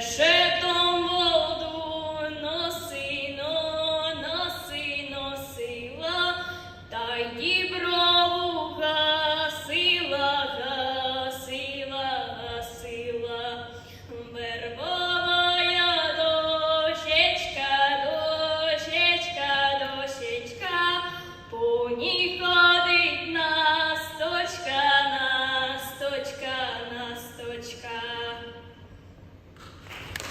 Решетом воду носи, но, носи, носила, та й дібро.